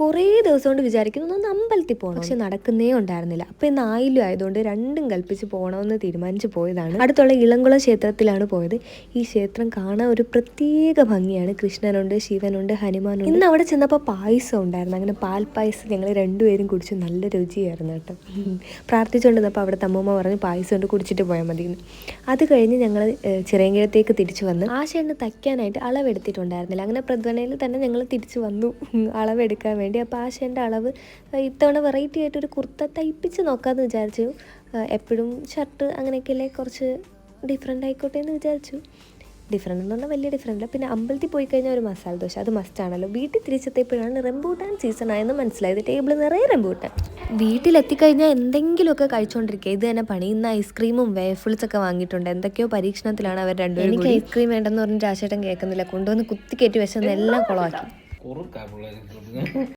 കുറേ ദിവസം കൊണ്ട് വിചാരിക്കുന്നു ഒന്ന് അമ്പലത്തിൽ പോകണം പക്ഷെ നടക്കുന്നേ ഉണ്ടായിരുന്നില്ല. അപ്പോൾ ഇന്ന് ആയില്യം ആയതുകൊണ്ട് രണ്ടും കൽപ്പിച്ച് പോകണമെന്ന് തീരുമാനിച്ച് പോയതാണ്. അടുത്തുള്ള ഇളംകുളം ക്ഷേത്രത്തിലാണ് പോയത്. ഈ ക്ഷേത്രം കാണാൻ ഒരു പ്രത്യേക ഭംഗിയാണ്. കൃഷ്ണനുണ്ട് ശിവനുണ്ട് ഹനുമാനുണ്ട്. ഇന്ന് അവിടെ ചെന്നപ്പോൾ പായസം ഉണ്ടായിരുന്നു. അങ്ങനെ പാൽ പായസം ഞങ്ങൾ രണ്ടുപേരും കുടിച്ച് നല്ല രുചിയായിരുന്നു കേട്ടോ. പ്രാർത്ഥിച്ചുകൊണ്ടിരുന്നപ്പോൾ അവിടെ തമ്മമ്മ പറഞ്ഞ് പായസം കൊണ്ട് കുടിച്ചിട്ട് പോയാൽ മതി അത് കഴിഞ്ഞ് ഞങ്ങൾ ചിറയങ്കിഴത്തേക്ക് തിരിച്ചു വന്ന്. ആശയാണ് തയ്ക്കാനായിട്ട് അളവെടുത്തിട്ടുണ്ടായിരുന്നില്ല. അങ്ങനെ പ്രധ്വനയിൽ തന്നെ ഞങ്ങൾ തിരിച്ചു വന്നു. അളവെടുക്കാൻ വേണ്ടി. അപ്പോൾ ആശേന്റെ അളവ് ഇത്തവണ വെറൈറ്റി ആയിട്ട് ഒരു കുർത്ത തയ്പ്പിച്ച് നോക്കാമെന്ന് വിചാരിച്ചു. എപ്പോഴും ഷർട്ട് അങ്ങനെയൊക്കെയല്ലേ കുറച്ച് ഡിഫറെന്റ് ആയിക്കോട്ടെ എന്ന് വിചാരിച്ചു. ഡിഫറെന്റ് എന്ന് പറഞ്ഞാൽ വലിയ ഡിഫറെന്റ് അല്ല. പിന്നെ അമ്പലത്തിൽ പോയി കഴിഞ്ഞാൽ ഒരു മസാല ദോശ. അത് മസ്റ്റ് ആണല്ലോ. വീട്ടിൽ തിരിച്ചെത്തിയപ്പോഴാണ് റെമ്പൂട്ടാൻ സീസൺ ആയെന്ന് മനസ്സിലായത്. ടേബിൾ നിറയെ റെമ്പൂട്ടാൻ വീട്ടിലെത്തിക്കഴിഞ്ഞാൽ എന്തെങ്കിലുമൊക്കെ കഴിച്ചുകൊണ്ടിരിക്കുക ഇത് തന്നെ പണി. ഇന്ന് ഐസ്ക്രീമും വേഫിൾസ് ഒക്കെ വാങ്ങിയിട്ടുണ്ട്. എന്തൊക്കെയോ പരീക്ഷണത്തിലാണ് അവർ രണ്ടുപേരും എനിക്ക് ഐസ്ക്രീം വേണ്ടെന്ന് പറഞ്ഞ് രാശേട്ടൻ കേൾക്കുന്നില്ല. കൊണ്ടുവന്ന് കുത്തിക്കയറ്റി വെച്ചെന്ന് എല്ലാം കുളമാക്കി.